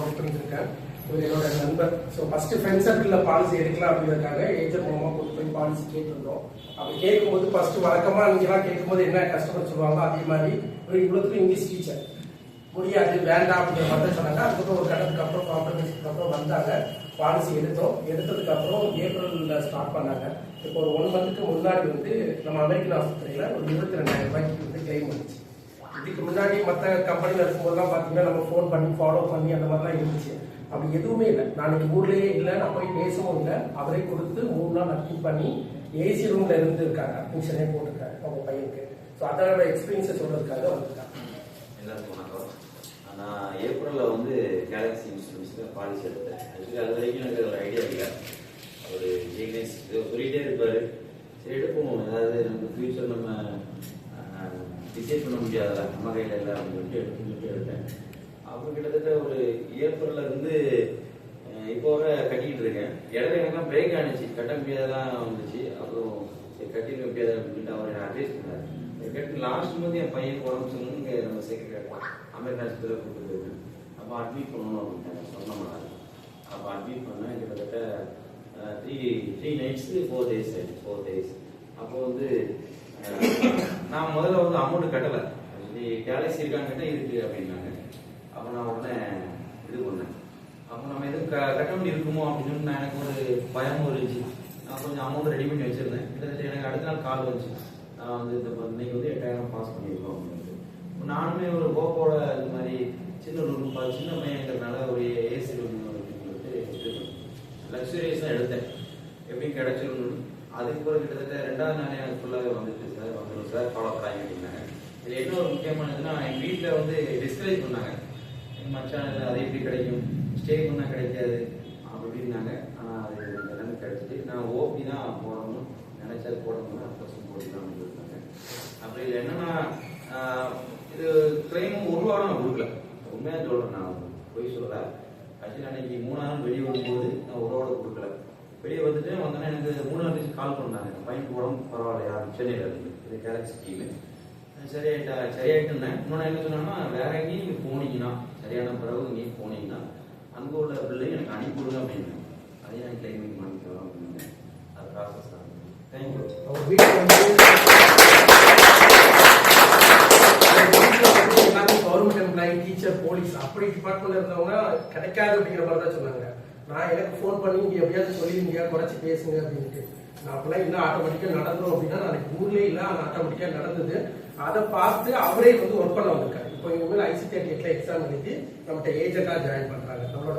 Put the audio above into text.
Work இருக்கேன் இவர் என்னோட நண்பர். ஸோ ஃபர்ஸ்ட் ஃப்ரெண்ட் சர்க்கிளில் பாலிசி எடுக்கலாம் அப்படிங்கிறதுக்காக ஏஜென்ட் மூலமாக கொண்டு போய் பாலிசி கேட்டிருந்தோம். அப்படி கேட்கும்போது ஃபர்ஸ்ட் வழக்கமாக நீங்களாம் கேட்கும்போது என்ன கஸ்டமர் சொல்லுவாங்களோ அதே மாதிரி ஒரு இவ்வளோத்துக்கு இங்கிலீஷ் டீச்சர் முடியாது வேண்டாம் அப்படிங்கிற மாதிரி சொன்னாங்க. அதுக்கப்புறம் ஒரு கட்டத்துக்கு அப்புறம் காம்ப்ரமைஸ்க்கு அப்புறம் வந்தாங்க. பாலிசி எடுத்தோம். எடுத்ததுக்கு அப்புறம் ஏப்ரலில் ஸ்டார்ட் பண்ணாங்க. இப்போ ஒரு ஒன் மந்த்துக்கு முன்னாடி வந்து நம்ம அமெரிக்கன் ஆஸ்பத்திரியில் ஒரு இருபத்தி ரெண்டாயிரம் ரூபாய்க்கு வந்து கிளைம் வந்துச்சு. இதுக்கு முன்னாடி மற்ற கம்பெனியில் இருக்கும்போதெல்லாம் பார்த்தீங்கன்னா நம்ம ஃபோன் பண்ணி ஃபாலோ பண்ணி அந்த மாதிரிலாம் இருந்துச்சு. அப்படி எதுவுமே இல்லை. நாளைக்கு ஊர்லேயே இல்லை நான் போய் பேசவும் இல்லை. அவரே கொடுத்து மூணு நாள் நக்கி பண்ணி ஏசி ரூமில் இருந்து இருக்காங்க. அட்மிஷனே போட்டிருக்காரு அவங்க பையனுக்கு. ஸோ அதோட எக்ஸ்பீரியன்ஸை சொல்றதுக்காக வந்திருக்காங்க. எல்லாருக்கும் வணக்கம். நான் ஏப்ரலில் வந்து கேலக்ஸி இன்சூரன்ஸில் பாலிசி எடுத்தேன். ஆக்சுவலி அது வரைக்கும் எனக்கு ஒரு ஐடியா இல்லை. அவர் ஜெய்னேஷ் சொல்லிகிட்டே இருப்பார். சரி எடுப்போம். அதாவது நமக்கு ஃப்யூச்சர் நம்ம டிசைட் பண்ண முடியாதுல்ல நம்ம கையில் இல்லை அப்படின்னு சொல்லிட்டு எடுத்துன்னு சொல்லிட்டு எடுத்தேன். அப்புறம் கிட்டத்தட்ட ஒரு ஏப்ரல்ல இருந்து இப்போ வரை கட்டிக்கிட்டு இருக்கேன். இடையில எனக்கெல்லாம் பிரேக் ஆனிச்சு. கட்ட முடியாதெல்லாம் வந்துச்சு. அப்புறம் சரி கட்டிக்க முடியாது அப்படின்னு அவர் என்ன அட்வைஸ் பண்ணார் கட்டி லாஸ்ட் மந்த் என் பையன் உடம்பு சொல்லணும் இங்கே நம்ம செக்ரட்டரி அமெரிக்கா ஹாஸ்பிட்டலில் கூப்பிட்டு அப்போ அட்மிட் பண்ணணும் அப்படின்னு சொன்ன மாதிரி. அப்போ அட்மிட் பண்ணேன். கிட்டத்தட்ட three three nights four days ஆயிடுச்சு ஃபோர் டேஸ் அப்போ வந்து நான் முதல்ல வந்து அமௌண்ட் கட்டலை. ஆக்சுவலி கேலக்ஸி இருக்கான்னு கேட்டால் இருக்கு அப்படின்னாங்க. அப்போ நான் உடனே இது பண்ணேன். அப்போ நம்ம எதுவும் க கட்ட வேண்டி இருக்குமோ அப்படின்னு நான் எனக்கு ஒரு பயமும் இருந்துச்சு. நான் கொஞ்சம் அமௌண்ட் ரெடி பண்ணி வச்சிருந்தேன். கிட்டத்தட்ட எனக்கு அடுத்த நாள் கால் வந்துச்சு. நான் வந்து இந்த இன்னைக்கு வந்து எட்டாயிரம் பாஸ் பண்ணியிருக்கோம் அப்படின்ட்டு. நானுமே ஒரு கோப்போட இது மாதிரி சின்ன ரூம் பா சின்ன பையங்கிறதுனால ஒரு ஏசி ரூம் அப்படின்னு சொல்லிட்டு லக்ஸுரியஸாக எடுத்தேன். எப்படி கிடைச்சிடணும் அதுக்கு பிறகு கிட்டத்தட்ட ரெண்டாவது நாளே எனக்கு ஃபுல்லாகவே வந்துட்டு சார். வந்துடும் சார் ஃபாலோ பண்ணாங்க அப்படின்னாங்க இதில் என்ன ஒரு முக்கியமானதுன்னா எங்கள் வீட்டில் வந்து டிஸ்கரேஜ் பண்ணாங்க. எங்கள் மச்சான் அது எப்படி கிடைக்கும்? ஸ்டே பண்ணால் கிடைக்காது. அப்படின்னாங்க. ஆனால் அது எல்லாமே கிடைச்சிட்டு நான் ஓபி தான் போடணும் நினைச்சா போட முடியல பர்சன்ட் போட்டுக்கலாம்னு சொல்லிட்டாங்க அப்புறம் இதில் என்னன்னா இது கிளைமும் ஒரு வாரம் நான் கொடுக்கல. உண்மையாக சொல்கிறேன் நான் பொய் சொல்லல. ஆக்சுவலி அன்னைக்கு மூணாயிரம் வெளியே வரும்போது நான் ஒரு வாரம் கொடுக்கல. வெளியே வந்துட்டு வந்தோன்னே எனக்கு மூணாவது கழிச்சு கால் பண்ணாங்க. என் பையனுக்கு உடம்பு பரவாயில்லையா? சென்னையில் இருந்து இது கேலக்ஸி டீமு சரியாயிட்டா சரியாயிட்டுனேன் இன்னொன்று என்ன சொன்னாங்கன்னா வேற எங்கேயும் நீங்கள் போனீங்கன்னா சரியான பிறகு எங்கேயும் போனீங்கன்னா அங்கே உள்ள பிள்ளை எனக்கு அனுப்பி விடுங்க அப்படின்னு அதே நான் கிளைமிங் பண்ணிக்கலாம் அப்படின்னு அது ப்ராசஸ் தான். தேங்க்யூ அவங்க வீட்டில் வந்து கவர்மெண்ட் எம்ப்ளாயி டீச்சர் போலீஸ் அப்படி டிபார்ட்மெண்ட் இருந்தவங்க கிடைக்காது அப்படிங்கிற மாதிரி தான் சொன்னாங்க. நான் எனக்கு ஃபோன் பண்ணி இங்கே எப்படியாவது சொல்லிடுங்க குறைச்சி பேசுங்க அப்படின்ட்டு. நான் அப்படிலாம் இன்னும் ஆட்டோமேட்டிக்காக நடந்தோம் அப்படின்னா நாளைக்கு ஊர்லேயே இல்லை ஆனால் ஆட்டோமேட்டிக்காக நடந்தது. அதை பார்த்து அவரே வந்து ஒர்க் பண்ண வந்திருக்காரு. இப்போ இவங்க வந்து ஐசிடி எக்ஸாம் எழுதி நம்மகிட்ட ஏஜென்ட்டாக ஜாயின் பண்ணுறாங்க நம்மளோட